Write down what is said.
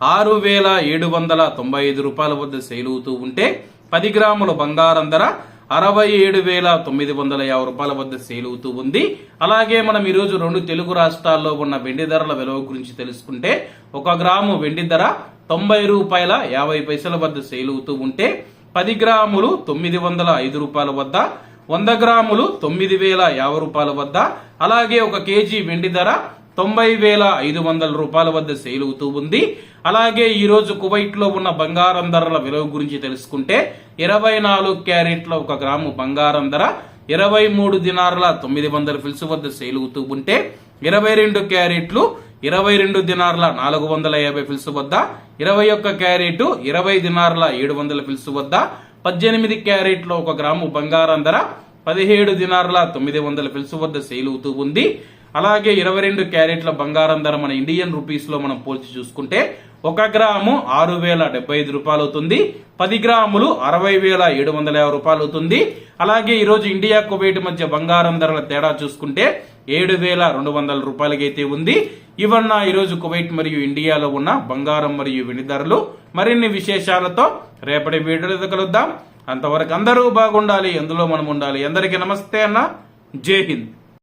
ఆరు వేల ఏడు వందల తొంభై ఐదు రూపాయల వద్ద సేల్ అవుతూ ఉంటే పది గ్రాముల బంగారం ధర అరవై ఏడు వేల తొమ్మిది వందల యాభై రూపాయల వద్ద సేల్ అవుతూ ఉంది. అలాగే మనం ఈరోజు రెండు తెలుగు రాష్ట్రాల్లో ఉన్న వెండి ధరల విలువ గురించి తెలుసుకుంటే ఒక గ్రాము వెండి ధర తొంభై రూపాయల యాభై పైసల వద్ద సేల్ అవుతూ ఉంటే పది గ్రాములు తొమ్మిది వందల ఐదు రూపాయల వద్ద వంద గ్రాములు తొమ్మిది వేల యాభై రూపాయల వద్ద అలాగే ఒక కేజీ వెండి ధర తొంభై వేల ఐదు వందల రూపాయల వద్ద సేల్ అవుతూ ఉంది. అలాగే ఈరోజు కువైట్లో కువైట్లో ఉన్న బంగారం ధరల విలువ గురించి తెలుసుకుంటే ఇరవై నాలుగు క్యారెట్ల ఒక గ్రాము బంగారం ధర ఇరవై మూడు దినార్ల తొమ్మిది వందల ఫిల్స్ వద్ద సేల్ అవుతూ ఉంటే ఇరవై రెండు క్యారెట్లు ఇరవై రెండు దినార్ల నాలుగు వందల యాభై ఫిల్స్ వద్ద ఇరవై ఒక్క క్యారెట్ ఇరవై దినార్ల ఏడు వందల ఫిల్స్ వద్ద పద్దెనిమిది క్యారెట్ల ఒక గ్రాము బంగారం ధర పదిహేడు దినార్ల తొమ్మిది వందల ఫిల్స్ వద్ద సేల్ అవుతూ ఉంది. అలాగే ఇరవై రెండు క్యారెట్ల బంగారం ధర మన ఇండియన్ రూపీస్లో మనం పోల్చి చూసుకుంటే ఒక గ్రాము ఆరు వేల డెబ్బై ఐదు రూపాయలు అవుతుంది. పది గ్రాములు అరవై వేల ఏడు వందల యాభై రూపాయలు అవుతుంది. అలాగే ఈరోజు ఇండియా కువైట్ మధ్య బంగారం ధరల తేడా చూసుకుంటే ఏడు వేల రెండు వందల రూపాయలకైతే ఉంది. ఇవన్న ఈరోజు కువైట్ మరియు ఇండియాలో ఉన్న బంగారం మరియు వెండి ధరలు. మరిన్ని విశేషాలతో రేపటి వీడియోలో కలుద్దాం. అంతవరకు అందరూ బాగుండాలి. ఎందులో మనం ఉండాలి. అందరికీ నమస్తే అన్న. జై హింద్.